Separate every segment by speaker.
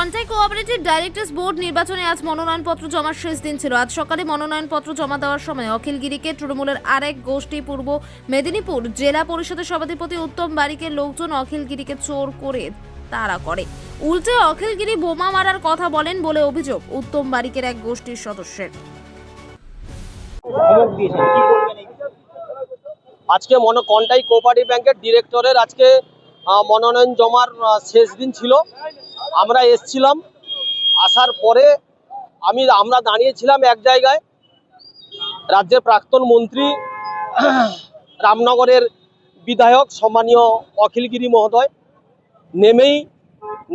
Speaker 1: Contai cooperative directors board নির্বাচনে আজ মনোনয়নপত্র জমার শেষ দিন ছিল। আজ সকালে মনোনয়নপত্র জমা দেওয়ার সময় অখিলগিরিকে তৃণমূলের আরেক গোষ্ঠী পূর্ব মেদিনীপুর জেলা পরিষদের সভাধিপতি উত্তম বারিকের লোকজন অখিলগিরিকে চোর করে তাড়া করে। উল্টে অখিলগিরি বোমা মারার কথা বলেন বলে অভিযোগ উত্তম বারিকের এক গোষ্ঠীর সদস্যের?
Speaker 2: আজকে মনো কন্টাই কোঅপারেটিভ ব্যাংকের ডিরেক্টরের আজকে আহ, মনোনয়ন জমার শেষ দিন ছিল। আমরা এসছিলাম, আসার পরে আমি, আমরা দাঁড়িয়েছিলাম এক জায়গায়। রাজ্যের প্রাক্তন মন্ত্রী, রামনগরের বিধায়ক সম্মানীয় অখিলগিরি মহোদয় নেমেই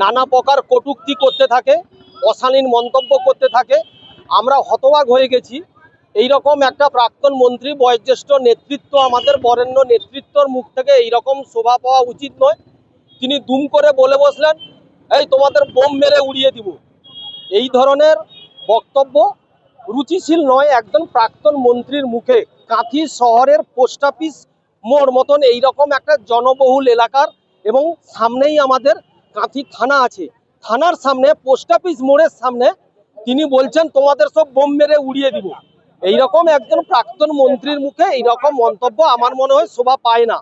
Speaker 2: নানা প্রকার কটূক্তি করতে থাকে, অশালীন মন্তব্য করতে থাকে। আমরা হতবাক হয়ে গেছি। এই রকম একটা প্রাক্তন মন্ত্রী, বয়োজ্যেষ্ঠ নেতৃত্ব আমাদের, বরেণ্য নেতৃত্বর মুখ থেকে এইরকম শোভা পাওয়া উচিত নয়। তিনি দুম করে বলে বসলেন এই তোমাদের বোম মেরে উড়িয়ে দিব। এই ধরনের বক্তব্য রুচিশীল নয়, একজন প্রাক্তন মন্ত্রীর মুখে। কাঁথি শহরের পোস্ট অফিস মোড় মতন এইরকম একটা জনবহুল এলাকার এবং সামনেই আমাদের কাঁথি থানা আছে। থানার সামনে, পোস্ট অফিস মোড়ের সামনে তিনি বলছেন, তোমাদের সব বোম মেরে উড়িয়ে দিব। এইরকম একজন প্রাক্তন মন্ত্রীর মুখে এইরকম মন্তব্য আমার মনে হয় শোভা পায় না।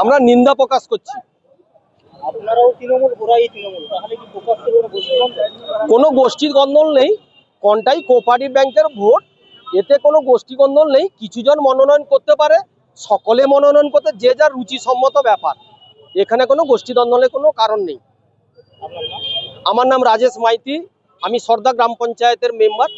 Speaker 2: আমরা নিন্দা প্রকাশ করছি।
Speaker 3: আপনারাও তৃণমূল ওরাই তৃণমূল তাহলে কি কোনো
Speaker 2: গোষ্ঠীর গন্দল নেই কোনটাই কোপারেটিভ ব্যাংকের ভোট এতে কোনো গোষ্ঠী গন্দল নেই কিছুজন মনোনয়ন করতে পারে সকলে মনোনয়ন করতে যে যার রুচিসম্মত ব্যাপার। এখানে কোনো গোষ্ঠী দ্বন্দ্বের কোনো কারণ নেই। আমার নাম রাজেশ মাইতি আমি সর্দা গ্রাম পঞ্চায়েতের মেম্বার